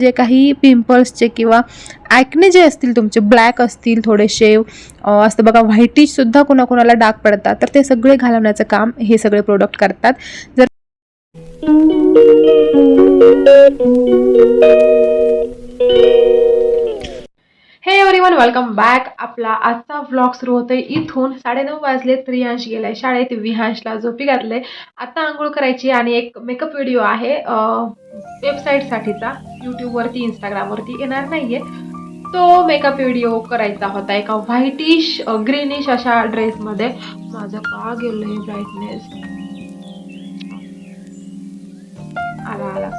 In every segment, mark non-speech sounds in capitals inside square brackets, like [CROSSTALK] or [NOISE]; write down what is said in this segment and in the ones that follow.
जे काही पिंपल्सचे किंवा ॲक्ने जे असतील तुमचे ब्लॅक असतील थोडेसे शेव असतं बघा व्हायटिशसुद्धा कोणाकोणाला डाग पडतात तर ते सगळे घालवण्याचं काम हे सगळे प्रोडक्ट करतात. जर एव्हरीवन वेलकम बॅक आपला आजचा व्लॉग सुरू होतोय इथून साडेनऊ वाजले त्रियांश गेलाय. शाळेत विहांशला झोपी घातले आता आंघोळ करायची आणि एक मेकअप व्हिडिओ आहे. वेबसाईटसाठीचा यूट्यूबवरती इंस्टाग्रामवरती येणार नाहीये. तो मेकअप व्हिडिओ करायचा होता. एका व्हाईटिश ग्रीनिश अशा ड्रेसमध्ये माझं का गेलं ब्राईटनेस आला आला.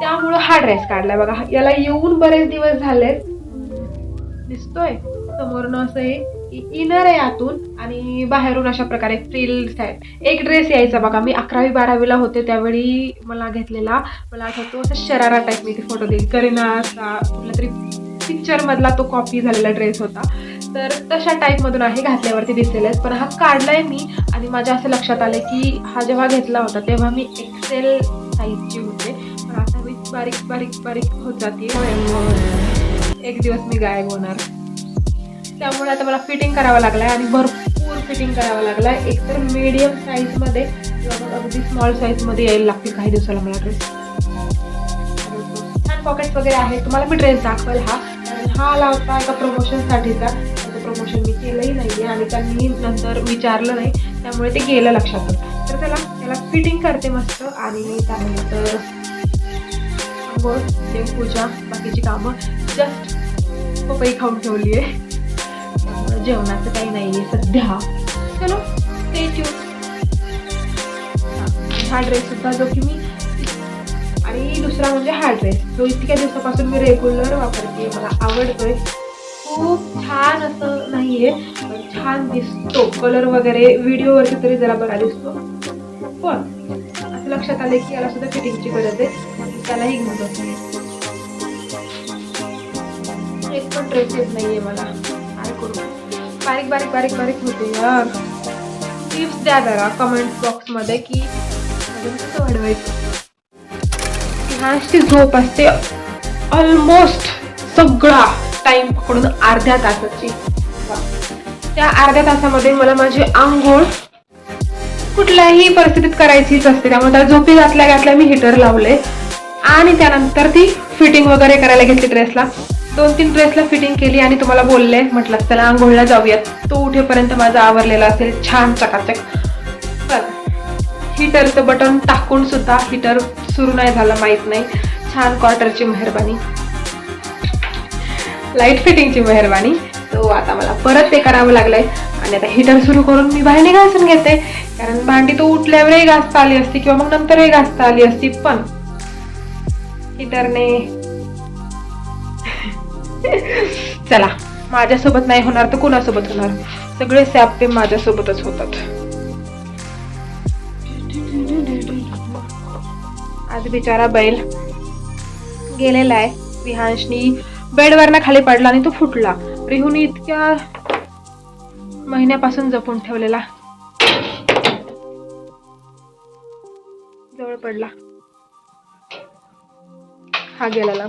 त्यामुळं हा ड्रेस काढलाय. बघा याला येऊन बरेच दिवस झालेत. दिसतोय. समोरनं असं आहे की इनर आहे आतून आणि बाहेरून अशा प्रकारे फ्रिल्स आहेत. एक ड्रेस यायचा बघा. मी अकरावी बारावीला होते त्यावेळी मला घेतलेला. मला आठवतो असं शरारा टाईप मी ते फोटो देईल. करीना असा कुठला तरी पिक्चरमधला तो कॉपी झालेला ड्रेस होता. तर तशा टाईपमधून आहे घातल्यावरती दिसेल पण हा काढलाय मी आणि माझ्या असं लक्षात आलं की हा जेव्हा घेतला होता तेव्हा मी एक्सेल साईजची होते. पण आता मी बारीक बारीक बारीक होत जाते. एक दिवस मी गायब होणार. त्यामुळे आता मला फिटिंग करावं लागलाय आणि भरपूर फिटिंग करावं लागलाय. एकतर मीडियम साईजमध्ये किंवा अगदी स्मॉल साईजमध्ये यायला लागतील काही दिवसाला मला ड्रेस छान पॉकेट्स वगैरे आहेत. तुम्हाला मी ड्रेस दाखवेल हा. हा आला होता एका प्रमोशनसाठीचा त्याचं प्रमोशन मी केलंही नाही आहे आणि त्यांनी नंतर विचारलं नाही. त्यामुळे ते गेलं लक्षातून तर त्याला त्याला फिटिंग करते मस्त. आणि त्यानंतर आंघोळ देवपूजा बाकीची कामं. जस्ट पपई खाऊन ठेवली आहे जेवणाचं काही नाही आहे सध्या. चलो stay हा ड्रेस सुद्धा जो की मी आणि दुसरा म्हणजे हा ड्रेस जो इतक्या दिवसापासून मी रेग्युलर वापरते मला आवडतोय. खूप छान असं नाहीये छान दिसतो. कलर वगैरे व्हिडिओवरती तरी जरा बरा दिसतो. पण असं लक्षात आलं की याला सुद्धा फिटिंगची गरज आहे. त्यालाही घेऊन जातो एक पण ड्रेस येत नाहीये मला. काय करू? बारीक बारीक बारीक बारीक होते यार. टिप्स द्या जरा कमेंट बॉक्समध्ये की अजून कसं वाढवायचं. ह्याची झोप असते. ऑलमोस्ट सगळा टाइम पकडून अर्ध्या तासाची. त्या अर्ध्या तासामध्ये मला माझी आंघोळ कुठल्याही परिस्थितीत करायचीच असते. त्यामुळे त्याला झोपी घातल्या घातल्या मी हिटर लावले. आणि त्यानंतर ती फिटिंग वगैरे करायला घेतली ड्रेसला दोन तीन ड्रेसला फिटिंग केली आणि तुम्हाला बोलले म्हटलं त्याला आंघोळला जाऊयात. तो उठेपर्यंत माझा आवरलेला असेल छान चकाचक तर हिटरचं बटन टाकून सुद्धा हिटर सुरू नाही झालं माहीत नाही. छान क्वार्टरची मेहरबानी. लाइट फिटिंगची मेहरबानी. तो आता मला परत ते करावं लागलंय. आणि आता हिटर सुरू करून मी बाहेर घासून घेते. कारण भांडी तो उठल्यावरही घासता आली असती किंवा मग नंतरही घासता आली असती पण हिटरने चला माझ्यासोबत नाही होणार तर कोणासोबत होणार? सगळे सॅपे माझ्यासोबतच होतात. आज बिचारा बैल गेलेला आहे. विहांशनी बेडवरनं खाली पडला आणि तो फुटला. रिहूनी इतक्या महिन्यापासून जपून ठेवलेला. जवळ पडला. हा गेलेला.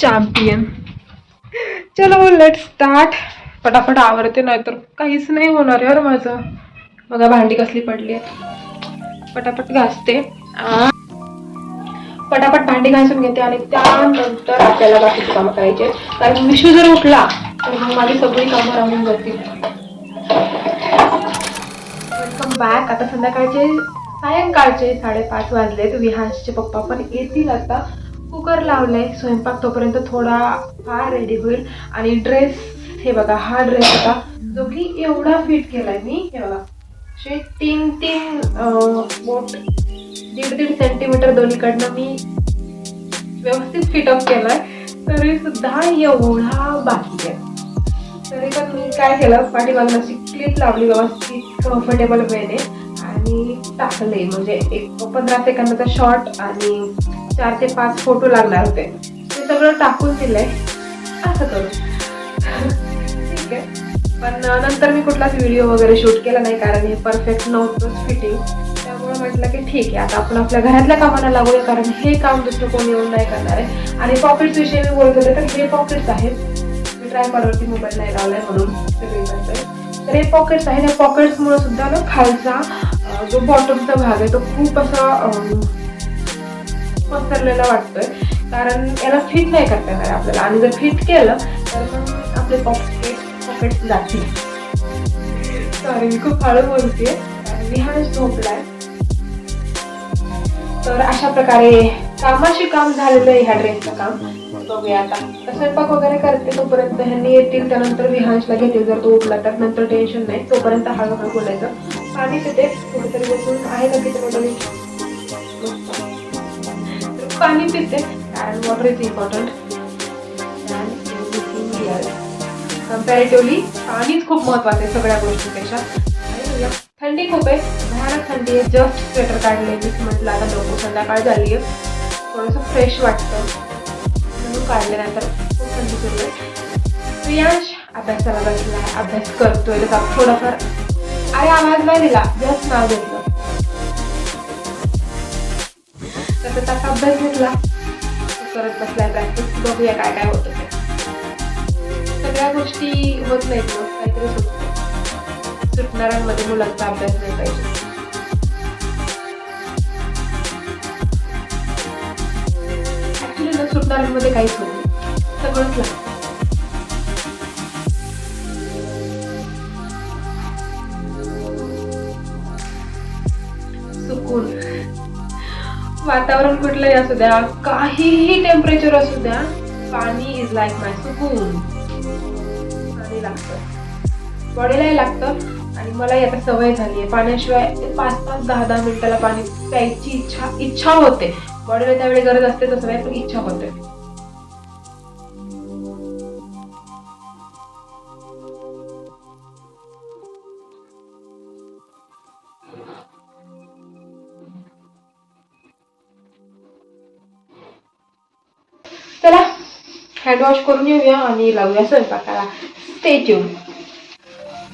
चॅम्पियन चलो लेट स्टार्ट पटापट आवडते नाहीतर काहीच नाही होणार यार माझं. बघा भांडी कसली पडली आहेत. पटापट घासते. पटापट भांडी घासून घेते आणि त्यानंतर आपल्याला बाकीची कामं करायचे कारण विषू जर उठला तर मग माझी सगळी कामं राहून जातील. वेलकम बॅक आता संध्याकाळचे सायंकाळचे साडेपाच वाजलेत विहांशचे पप्पा पण येतील आता. कुकर लावलंय स्वयंपाक तोपर्यंत थोडा फार रेडी होईल. आणि ड्रेस हे बघा हा ड्रेस होता. जो की एवढा फिट केलाय मी. हे बघा. असे तीन तीन बोट दीड दीड सेंटीमीटर दोन्हीकडनं मी व्यवस्थित फिटअप केलाय. तरी सुद्धा एवढा बाकी आहे. तरी पण मी काय केलं? पाठीमागून अशी क्लिप लावली व्यवस्थित कम्फर्टेबल वेने आणि टाकले. म्हणजे एक पंधरा सेकंदाचा शॉर्ट आणि चार ते पाच फोटो लागणार होते. ते सगळं टाकून दिलंय. असं करू. ठीक आहे. पण नंतर मी कुठलाच व्हिडिओ वगैरे शूट केला नाही कारण हे परफेक्ट नव्हतं फिटिंग त्यामुळे म्हटलं की ठीक आहे आता आपण आपल्या घरातल्या कामाला लागूया कारण हे काम दुसरं कोणी येऊन नाही करणार आहे. आणि पॉकेट्स विषयी मी बोलत होते तर हे पॉकेट्स आहेत. मी ट्रायपॉलवरती मोबाईल नाही लावलाय म्हणून. सगळी तर हे पॉकेट्स आहेत. या पॉकेट्समुळे सुद्धा ना खालचा जो बॉटमचा भाग आहे तो खूप असा पसरलेला वाटतोय. कारण याला फिट नाही करता येणार आपल्याला. आणि जर फिट केलं तर मग आपले पॉकेट पॉकेट जातील. सॉरी मी खूप हळू बोलते विहान झोपलाय. तर अशा प्रकारे कामाशी काम झालेलं आहे ह्या ड्रेसचं काम. बघूया आता. तर स्वयंपाक वगैरे करते तोपर्यंत. ह्यांनी येतील त्यानंतर विहांशला घेतील. जर तो उठला तर नंतर टेन्शन नाही. तोपर्यंत हळूहळू बोलायचं. पाणी पिते कुठेतरी बसून आहे का किती मोठं पाणी पिते. कारण वॉटर इज इम्पॉर्टंट कम्पॅरेटिव्हली पाणीच खूप महत्वाचं आहे सगळ्या गोष्टीपेक्षा. आणि थंडी खूप आहे. भयानक थंडी आहे. जस्ट स्वेटर काढले मी म्हटलं आता नको संध्याकाळ झाली आहे. थोडंसं फ्रेश वाटतं. म्हणून काढल्यानंतर खूप थंडी सुरू आहे. प्रियांश अभ्यासाला बसला अभ्यास करतोय. थोडाफार अरे आवाज नाही दिला. जस्ट नाव घेतलं. तर त्याचा अभ्यास घेतला. करत बसलाय प्रॅक्टिस बघूया काय काय होतं ते. सगळ्या गोष्टी होत नाहीत मग काहीतरी सुटत. सुटणाऱ्यांमध्ये मुलांचा अभ्यास नाही पाहिजे. ऍक्च्युली न सुटणाऱ्यांमध्ये काहीच होत नाही. सगळंच लागतं. सुकून वातावरण कुठलंही असू द्या काहीही टेम्परेचर असू द्या पाणी इज लाईक माय सुकून पाणी लागतं. बॉडीलाही लागतं आणि मलाही आता सवय झाली आहे. पाण्याशिवाय पाच पाच दहा दहा मिनिटाला पाणी प्यायची इच्छा इच्छा होते. बॉडीला त्यावेळी गरज असते तसं नाही पण इच्छा होते. हँडवॉश करून येऊया आणि लावूया स्वयंपाकाला स्टेच्यू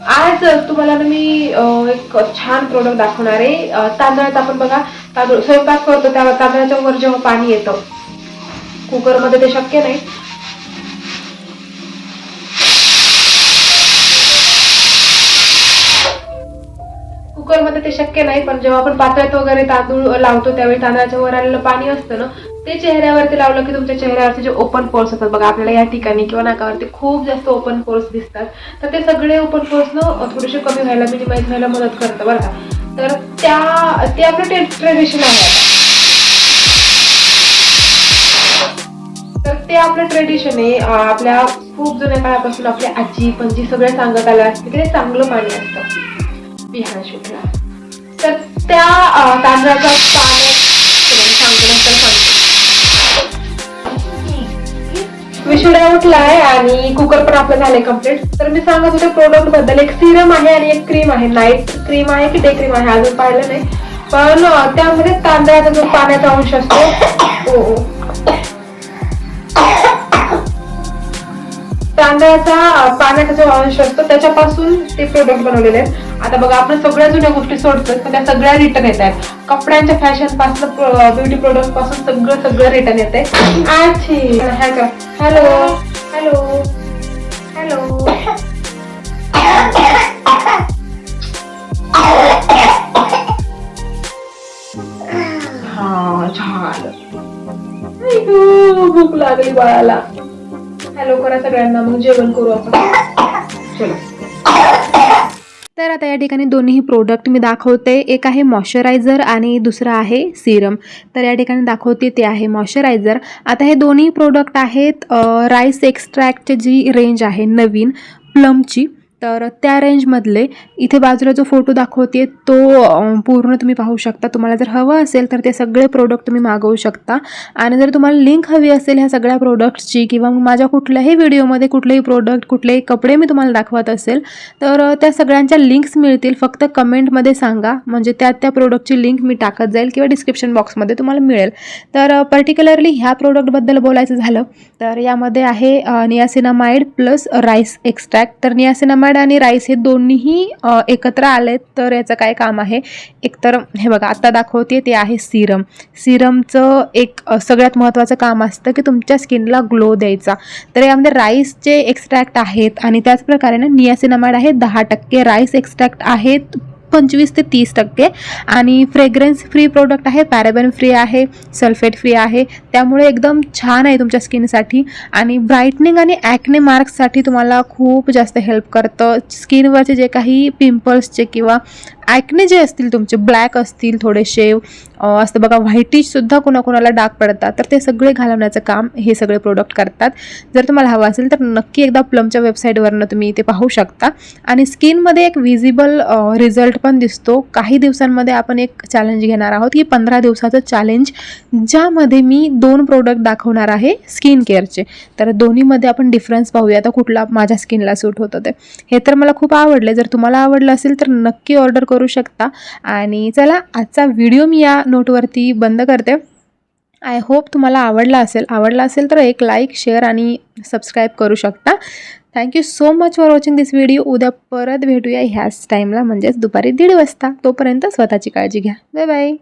आज तुम्हाला ना मी अं, एक छान प्रोडक्ट दाखवणार आहे. तांदळाचा आपण बघा तांदूळ स्वयंपाक करतो त्या तांदळाच्या वर जेव्हा पाणी येतं कुकरमध्ये ते शक्य नाही. शक्य नाही पण जेव्हा आपण पातळ्यात वगैरे तांदूळ लावतो त्यावेळी तांदळाच्या वर आलेलं पाणी असतं ना ते चेहऱ्यावरती लावलं की तुमच्या चेहऱ्यावरचे जे ओपन पोर्स असतात बघा आपल्याला या ठिकाणी किंवा नाकावरती खूप जास्त ओपन पोर्स दिसतात. तर ते सगळे ओपन पोर्स ना थोडेसे कमी व्हायला मिनिमाइज व्हायला मदत करतं बरं का. तर त्या ते आपलं ट्रेडिशन आहे. तर ते आपलं ट्रेडिशन आहे. आपल्या खूप जुन्या काळापासून आपल्या आजी पणजी सगळे सांगत आलं असते ते चांगलं पाणी असतं. बिहार शुक्ला. तर त्या तांदळाचा विशुड्या उठलाय आणि कुकर पण आपलं झालंय कंप्लीट तर मी सांगत होते प्रोडक्टबद्दल. एक सिरम आहे आणि एक क्रीम आहे. नाईट क्रीम आहे की डे क्रीम आहे? अजून पाहिलं नाही. पण त्यामध्ये तांदळाचा जो पाण्याचा अंश असतो [COUGHS] तांदळाचा पाण्याचा जो अंश असतो त्याच्यापासून ते प्रोडक्ट बनवलेले आहेत. आता बघा आपण सगळ्या जुन्या गोष्टी सोडतो पण त्या सगळ्या रिटर्न येत आहेत. कपड्यांच्या फॅशनपासून ब्युटी प्रोडक्टपासून सगळं सगळं रिटर्न येते हॅलो हॅलो हॅलो हा झालं. भूक लागली बाळाला. हॅलो करा सगळ्यांना मग जेवण करू आपण. तर आता या ठिकाणी दोन्ही प्रोडक्ट मी दाखवते. एक आहे मॉइश्चरायझर आणि दुसरं आहे सिरम तर या ठिकाणी दाखवते ते आहे मॉइश्चरायझर आता हे दोन्ही प्रोडक्ट आहेत राईस एक्स्ट्रॅक्टची जी रेंज आहे नवीन प्लमची तर त्या रेंजमधले इथे बाजूला जो फोटो दाखवते तो पूर्ण तुम्ही पाहू शकता. तुम्हाला जर हवं असेल तर ते सगळे प्रोडक्ट तुम्ही मागवू शकता. आणि जर तुम्हाला लिंक हवी असेल ह्या सगळ्या प्रोडक्ट्सची किंवा माझ्या कुठल्याही व्हिडिओमध्ये कुठलेही प्रोडक्ट कुठलेही कपडे मी तुम्हाला दाखवत असेल तर त्या सगळ्यांच्या लिंक्स मिळतील. फक्त कमेंटमध्ये सांगा. म्हणजे त्या त्या प्रोडक्टची लिंक मी टाकत जाईल किंवा डिस्क्रिप्शन बॉक्समध्ये तुम्हाला मिळेल. तर पर्टिक्युलरली ह्या प्रोडक्टबद्दल बोलायचं झालं तर यामध्ये आहे नियासिनामाइड प्लस राईस एक्स्ट्रॅक्ट तर नियासिनामाइड नियासिनामाइड आणि राईस हे दोन्हीही एकत्र आलेत तर याचं काय काम आहे? एकतर हे बघा आत्ता दाखवते ते आहे सिरम. सिरमचं एक सगळ्यात महत्त्वाचं काम असतं की तुमच्या स्किनला ग्लो द्यायचा. तर यामध्ये राईसचे एक्स्ट्रॅक्ट आहेत आणि त्याचप्रकारे ना नियासिनामाइड आहे दहा टक्के राईस एक्स्ट्रॅक्ट आहेत पंचवीस ते तीस टक्के. आणि फ्रेग्रन्स फ्री प्रोडक्ट आहे पॅरेबन फ्री आहे सल्फेट फ्री आहे. त्यामुळे एकदम छान आहे तुमच्या स्किनसाठी आणि ब्राईटनिंग आणि ॲक्ने मार्क्ससाठी तुम्हाला खूप जास्त हेल्प करतं. स्किनवरचे जे काही पिंपल्सचे किंवा ॲक्ने जे असतील तुमचे ब्लॅक असतील थोडे शेव असतं बघा व्हाईटिशसुद्धा कुणाकुणाला डाग पडतात तर ते सगळे घालवण्याचं काम हे सगळे प्रोडक्ट करतात. जर तुम्हाला हवं असेल तर नक्की एकदा प्लमच्या वेबसाईटवरनं तुम्ही ते पाहू शकता. आणि स्किनमध्ये एक विजिबल रिझल्ट पण दिसतो. काही दिवसांमध्ये आपण एक चॅलेंज घेणार आहोत की पंधरा दिवसाचं चॅलेंज ज्यामध्ये मी दोन प्रोडक्ट दाखवणार आहे स्किन केअरचे तर दोन्हीमध्ये आपण डिफरन्स पाहूया. आता कुठला माझ्या स्किनला सूट होतं ते. हे तर मला खूप आवडले जर तुम्हाला आवडलं असेल तर नक्की ऑर्डर करू शकता. आणि चला आजचा व्हिडिओ मी या नोटवरती बंद करते. आय होप तुम्हाला आवडला असेल. आवडला असेल तर एक लाईक शेअर आणि सबस्क्राईब करू शकता. Thank you so much for watching this video उद्या परत भेटूया ह्याच टाईमला म्हणजेच दुपारी दीड वाजता. तोपर्यंत स्वतःची काळजी घ्या. Bye bye